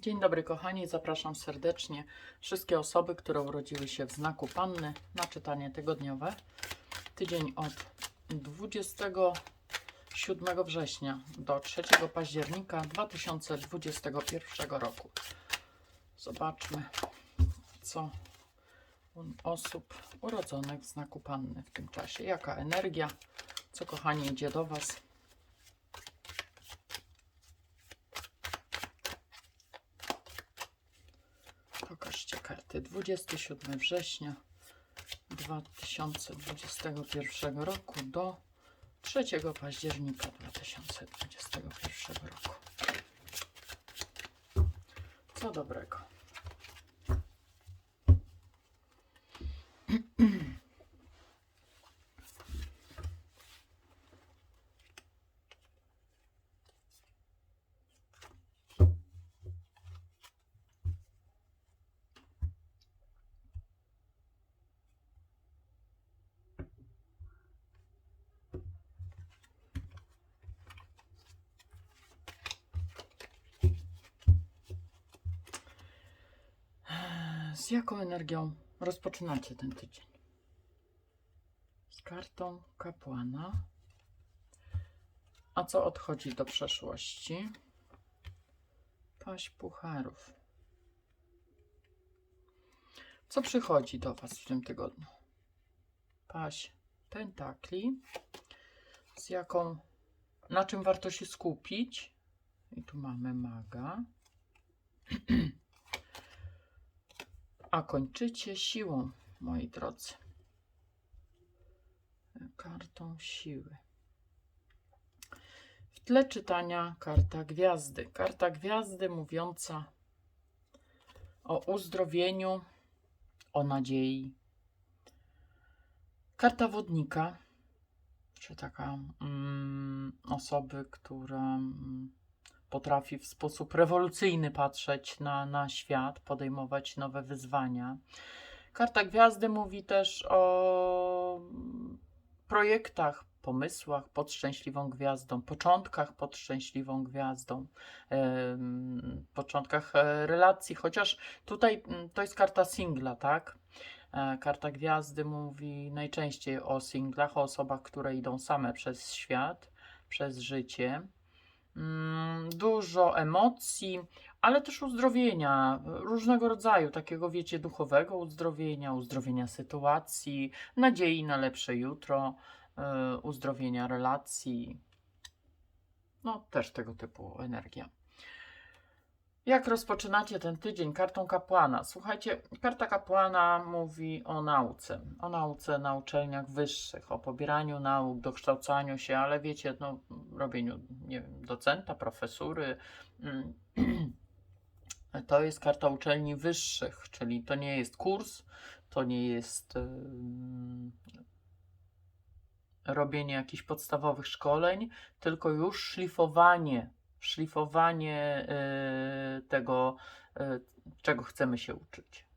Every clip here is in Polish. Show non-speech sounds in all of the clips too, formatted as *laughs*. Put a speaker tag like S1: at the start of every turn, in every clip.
S1: Dzień dobry kochani, zapraszam serdecznie wszystkie osoby, które urodziły się w znaku Panny na czytanie tygodniowe. Tydzień od 27 września do 3 października 2021 roku. Zobaczmy, co u osób urodzonych w znaku Panny w tym czasie. Jaka energia, co kochani idzie do Was. Pokażcie karty. 27 września 2021 roku do 3 października 2021 roku. Co dobrego. Z jaką energią rozpoczynacie ten tydzień? Z kartą kapłana. A co odchodzi do przeszłości? Paść pucharów. Co przychodzi do Was w tym tygodniu? Paść pentakli. Z jaką, na czym warto się skupić? I tu mamy maga. *clears throat* A kończycie siłą, moi drodzy. Kartą siły. W tle czytania karta gwiazdy. Karta gwiazdy mówiąca o uzdrowieniu, o nadziei. Karta wodnika, czy taka mm, osoby, która mm, potrafi w sposób rewolucyjny patrzeć na, na świat, podejmować nowe wyzwania. Karta Gwiazdy mówi też o projektach, pomysłach pod szczęśliwą gwiazdą, początkach pod szczęśliwą gwiazdą, początkach e, relacji, chociaż tutaj mm, to jest karta singla, tak? E, Karta Gwiazdy mówi najczęściej o singlach, o osobach, które idą same przez świat, przez życie dużo emocji, ale też uzdrowienia różnego rodzaju, takiego wiecie, duchowego uzdrowienia, uzdrowienia sytuacji, nadziei na lepsze jutro, y, uzdrowienia relacji. No, też tego typu energia. Jak rozpoczynacie ten tydzień kartą kapłana? Słuchajcie, karta kapłana mówi o nauce, o nauce na uczelniach wyższych, o pobieraniu nauk, dokształcaniu się, ale wiecie, no, robieniu, nie wiem, docenta, profesury. mm, *clears throat* To jest karta uczelni wyższych, czyli to nie jest kurs, to nie jest robienie jakichś podstawowych szkoleń, tylko już szlifowanie, szlifowanie y, tego, y, czego chcemy się uczyć.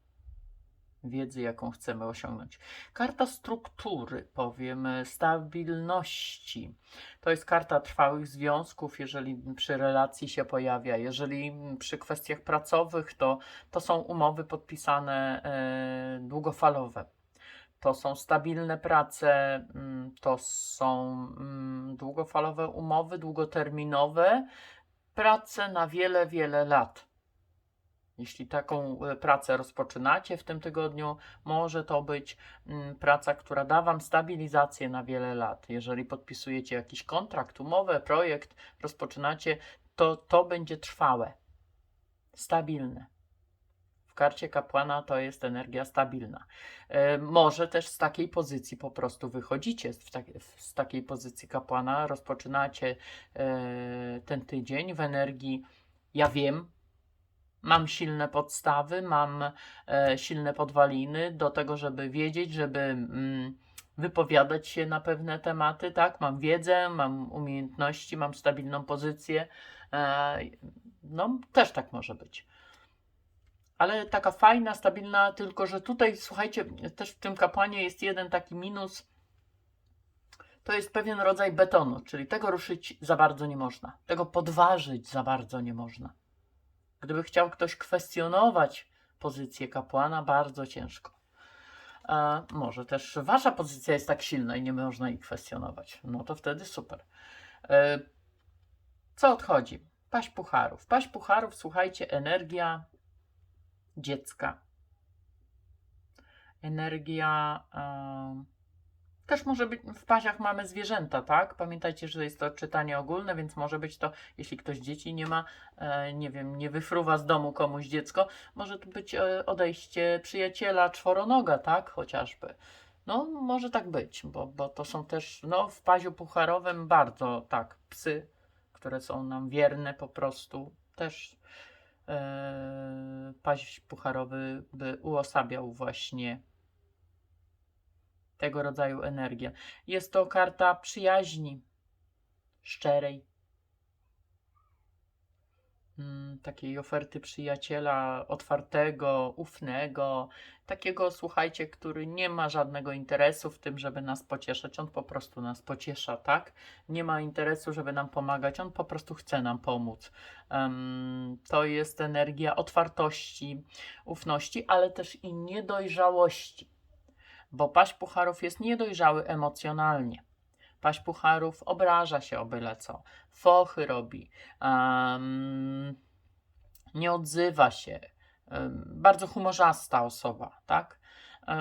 S1: Wiedzy, jaką chcemy osiągnąć. Karta struktury, powiem, y, stabilności. To jest karta trwałych związków, jeżeli przy relacji się pojawia. Jeżeli przy kwestiach pracowych, to, to są umowy podpisane długofalowe. To są stabilne prace, mm, to są mm, długofalowe umowy, długoterminowe, prace na wiele, wiele lat. Jeśli taką e, pracę rozpoczynacie w tym tygodniu, może to być mm, praca, która da Wam stabilizację na wiele lat. Jeżeli podpisujecie jakiś kontrakt, umowę, projekt, rozpoczynacie, to to będzie trwałe, stabilne. W karcie kapłana to jest energia stabilna. E, może też z takiej pozycji po prostu wychodzicie, z, tak, z takiej pozycji kapłana, rozpoczynacie e, ten tydzień w energii ja wiem, mam silne podstawy, mam e, silne podwaliny do tego, żeby wiedzieć, żeby mm, wypowiadać się na pewne tematy, tak? Mam wiedzę, mam umiejętności, mam stabilną pozycję. No, też tak może być. Ale taka fajna, stabilna, tylko że tutaj, słuchajcie, też w tym kapłanie jest jeden taki minus. To jest pewien rodzaj betonu, czyli tego ruszyć za bardzo nie można, tego podważyć za bardzo nie można Gdyby chciał ktoś kwestionować pozycję kapłana, bardzo ciężko. E, może też wasza pozycja jest tak silna i nie można jej kwestionować. No to wtedy super. E, co odchodzi? Paść pucharów. Paść pucharów, słuchajcie, energia dziecka. Energia. em, też może być, w paziach mamy zwierzęta, tak? Pamiętajcie, że jest to czytanie ogólne, więc może być to, jeśli ktoś dzieci nie ma, e, nie wiem, nie wyfruwa z domu komuś dziecko, może to być e, odejście przyjaciela czworonoga, tak? Chociażby. No, może tak być, bo, bo to są też, no, w paziu pucharowym bardzo, tak, psy, które są nam wierne po prostu, też e, paź pucharowy by uosabiał właśnie tego rodzaju energię. Jest to karta przyjaźni, szczerej, takiej oferty przyjaciela otwartego, ufnego, takiego, słuchajcie, który nie ma żadnego interesu w tym, żeby nas pocieszać. On po prostu nas pociesza, tak? Nie ma interesu, żeby nam pomagać, on po prostu chce nam pomóc. Em, to jest energia otwartości, ufności, ale też i niedojrzałości bo paść pucharów jest niedojrzały emocjonalnie. Paść pucharów obraża się o byle co, fochy robi, em, nie odzywa się, em, bardzo humorzasta osoba, tak? E,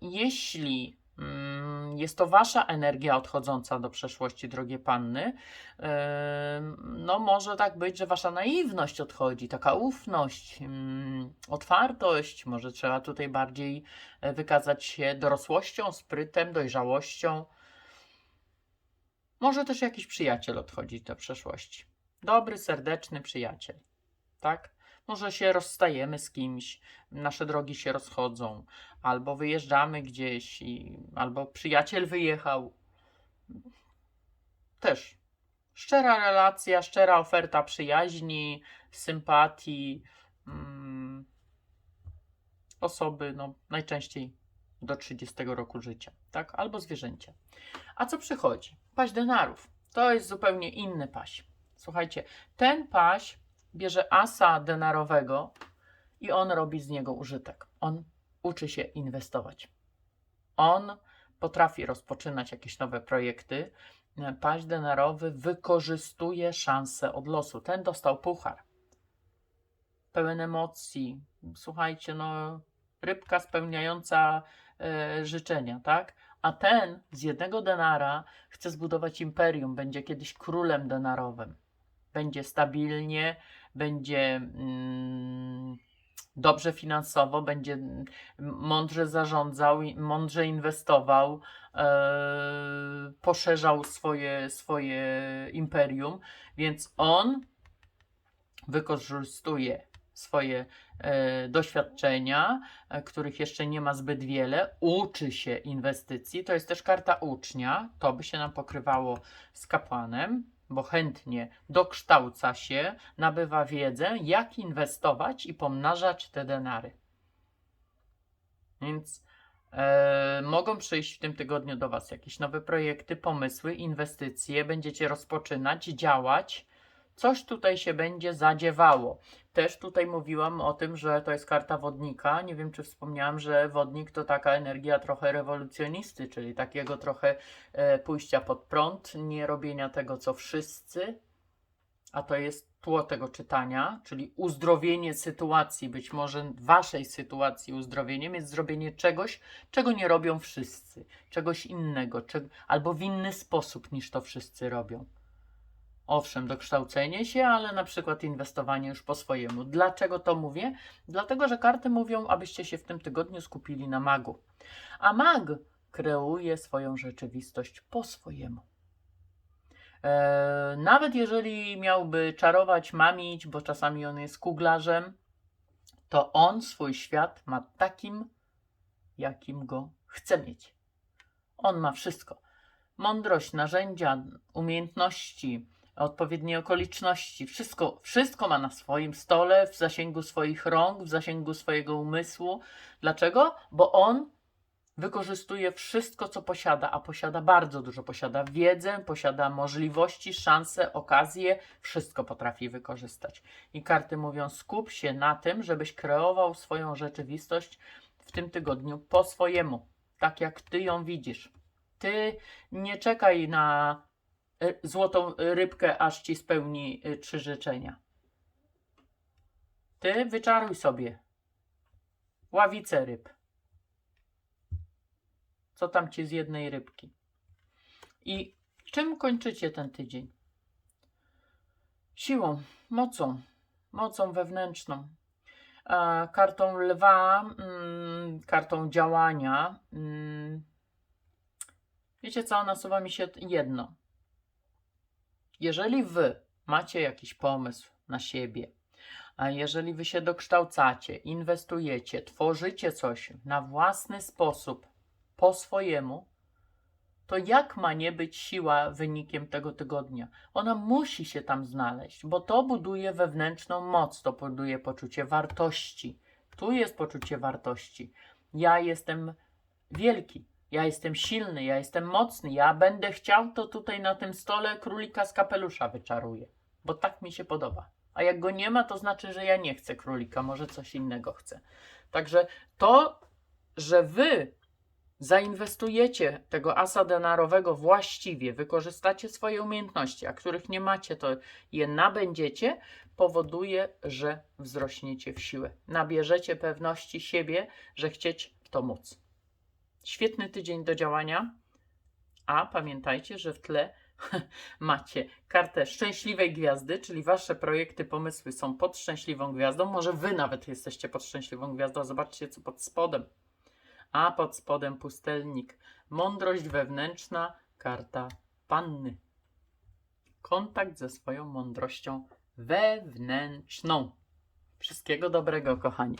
S1: jeśli mm, jest to wasza energia odchodząca do przeszłości, drogie panny, em, no może tak być, że wasza naiwność odchodzi, taka ufność, mm, otwartość, może trzeba tutaj bardziej e, wykazać się dorosłością, sprytem, dojrzałością. Może też jakiś przyjaciel odchodzić do przeszłości. Dobry, serdeczny przyjaciel. Tak? Może się rozstajemy z kimś, nasze drogi się rozchodzą, albo wyjeżdżamy gdzieś, i, albo przyjaciel wyjechał. Też szczera relacja, szczera oferta przyjaźni, sympatii. Mm, osoby, no najczęściej do 30 roku życia, tak? Albo zwierzęcia. A co przychodzi? Paść denarów. To jest zupełnie inny paś. Słuchajcie, ten paś bierze asa denarowego i on robi z niego użytek. On uczy się inwestować. On potrafi rozpoczynać jakieś nowe projekty. Paś denarowy wykorzystuje szansę od losu. Ten dostał puchar. Pełen emocji. Słuchajcie, no, rybka spełniająca e, życzenia, tak? A ten z jednego denara chce zbudować imperium, będzie kiedyś królem denarowym. Będzie stabilnie, będzie mm, dobrze finansowo, będzie mądrze zarządzał, mądrze inwestował, e, poszerzał swoje, swoje imperium, więc on wykorzystuje swoje e, doświadczenia, e, których jeszcze nie ma zbyt wiele, uczy się inwestycji. To jest też karta ucznia, to by się nam pokrywało z kapłanem, bo chętnie dokształca się, nabywa wiedzę, jak inwestować i pomnażać te denary. Więc e, mogą przyjść w tym tygodniu do Was jakieś nowe projekty, pomysły, inwestycje, będziecie rozpoczynać, działać. Coś tutaj się będzie zadziewało. Też tutaj mówiłam o tym, że to jest karta wodnika. Nie wiem, czy wspomniałam, że wodnik to taka energia trochę rewolucjonisty, czyli takiego trochę e, pójścia pod prąd, nie robienia tego, co wszyscy, a to jest tło tego czytania, czyli uzdrowienie sytuacji, być może waszej sytuacji uzdrowieniem jest zrobienie czegoś, czego nie robią wszyscy, czegoś innego, albo w inny sposób niż to wszyscy robią. Owszem, dokształcenie się, ale na przykład inwestowanie już po swojemu. Dlaczego to mówię? Dlatego, że karty mówią, abyście się w tym tygodniu skupili na magu. A mag kreuje swoją rzeczywistość po swojemu. Eee, nawet jeżeli miałby czarować, mamić, bo czasami on jest kuglarzem, to on swój świat ma takim, jakim go chce mieć. On ma wszystko. Mądrość, narzędzia, umiejętności, odpowiednie okoliczności. Wszystko, wszystko ma na swoim stole, w zasięgu swoich rąk, w zasięgu swojego umysłu. Dlaczego? Bo on wykorzystuje wszystko, co posiada, a posiada bardzo dużo. Posiada wiedzę, posiada możliwości, szanse, okazje, wszystko potrafi wykorzystać. I karty mówią: skup się na tym, żebyś kreował swoją rzeczywistość w tym tygodniu po swojemu, tak jak ty ją widzisz. Ty nie czekaj na złotą rybkę, aż ci spełni y, trzy życzenia. Ty wyczaruj sobie ławicę ryb. Co tam ci z jednej rybki? I czym kończycie ten tydzień? Siłą, mocą, mocą wewnętrzną. Kartą lwa, mm, kartą działania. Mm, wiecie co, nasuwa mi się jedno. Jeżeli wy macie jakiś pomysł na siebie, a jeżeli wy się dokształcacie, inwestujecie, tworzycie coś na własny sposób, po swojemu, to jak ma nie być siła wynikiem tego tygodnia? Ona musi się tam znaleźć, bo to buduje wewnętrzną moc, to buduje poczucie wartości. Tu jest poczucie wartości. Ja jestem wielki, ja jestem silny, ja jestem mocny, ja będę chciał, to tutaj na tym stole królika z kapelusza wyczaruję, bo tak mi się podoba. A jak go nie ma, to znaczy, że ja nie chcę królika, może coś innego chcę. Także to, że wy zainwestujecie tego asa denarowego właściwie, wykorzystacie swoje umiejętności, a których nie macie, to je nabędziecie, powoduje, że wzrośniecie w siłę. Nabierzecie pewności siebie, że chcieć to móc. Świetny tydzień do działania, a pamiętajcie, że w tle *laughs* macie kartę szczęśliwej gwiazdy, czyli wasze projekty, pomysły są pod szczęśliwą gwiazdą. Może wy nawet jesteście pod szczęśliwą gwiazdą. Zobaczcie, co pod spodem a pod spodem pustelnik. Mądrość wewnętrzna, karta panny. Kontakt ze swoją mądrością wewnętrzną. Wszystkiego dobrego, kochani.